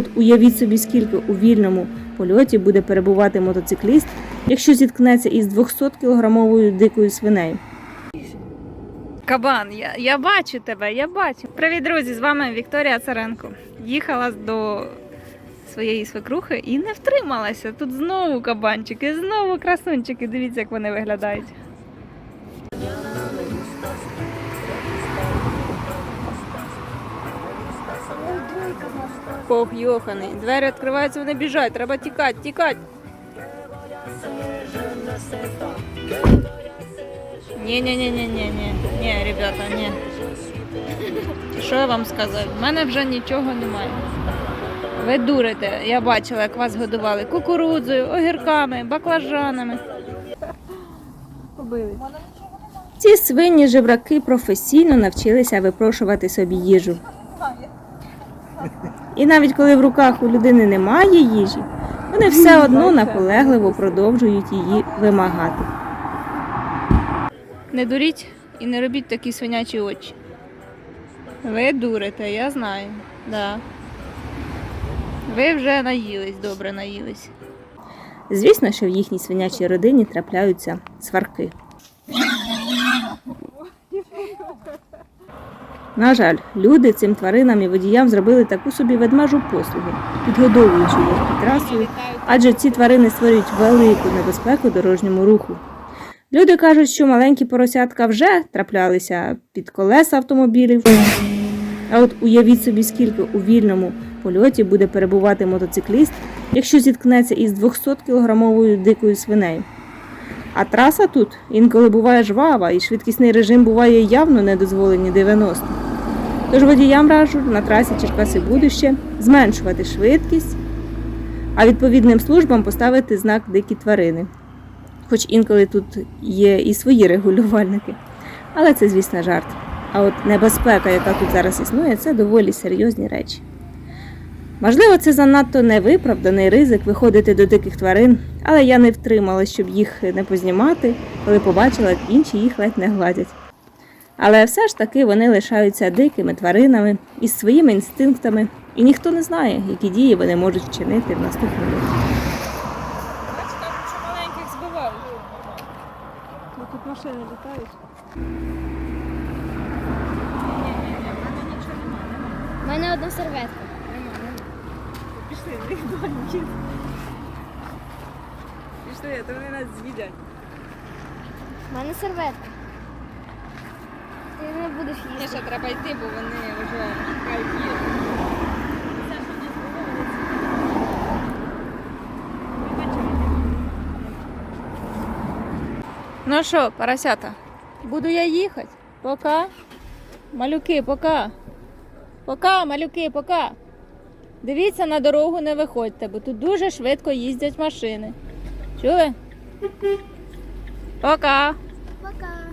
от уявіть собі, скільки у вільному польоті буде перебувати мотоцикліст, якщо зіткнеться із 200 кілограмовою дикою свинею. Кабан, я, я бачу тебе, я бачу. Привіт, друзі! З вами Вікторія Царенко. Їхала до своєї свекрухи і не втрималася. Тут знову кабанчики, знову красунчики. Дивіться, як вони виглядають. Ох, йоханий. Двері відкриваються, вони біжать. Треба тікати, тікати. Ні, ні, ребята, ні. Що я вам сказати? В мене вже нічого немає. Ви дурите, я бачила, як вас годували кукурудзою, огірками, баклажанами. Побили. Ці свині жебраки професійно навчилися випрошувати собі їжу. І навіть коли в руках у людини немає їжі, вони все одно наполегливо продовжують її вимагати. Не дуріть і не робіть такі свинячі очі. Ви дурите, я знаю. Да. Ви вже наїлись, добре наїлись. Звісно, що в їхній свинячій родині трапляються сварки. На жаль, люди цим тваринам і водіям зробили таку собі ведмежу послугу, підгодовуючи їх під трасою, адже ці тварини створюють велику небезпеку дорожньому руху. Люди кажуть, що маленькі поросятка вже траплялися під колеса автомобілів. А от уявіть собі, скільки у вільному польоті буде перебувати мотоцикліст, якщо зіткнеться із 200 кілограмовою дикою свинею. А траса тут інколи буває жвава, і швидкісний режим буває явно недозволені 90. Тож водіям раджу на трасі Черкаси будуще зменшувати швидкість, а відповідним службам поставити знак дикі тварини. Хоч інколи тут є і свої регулювальники. Але це, звісно, жарт. А от небезпека, яка тут зараз існує, це доволі серйозні речі. Можливо, це занадто невиправданий ризик виходити до диких тварин, але я не втрималась, щоб їх не познімати, коли побачила, як інші їх ледь не гладять. Але все ж таки вони лишаються дикими тваринами із своїми інстинктами, і ніхто не знає, які дії вони можуть вчинити в наступному році. Бачите, що маленьких збивають. Тут машини літають. У мене одна серветка. Пішли, в них баньки. Пішли, а то вони нас з'їдять. У мене серветка. Ти не будеш Ні, їсти. ще треба йти, бо вони вже чекають їжу. Ну що, поросята, буду я їхати. Пока. Малюки, пока. Пока, малюки, пока. Дивіться, на дорогу не виходьте, бо тут дуже швидко їздять машини. Чули? Пока. Пока.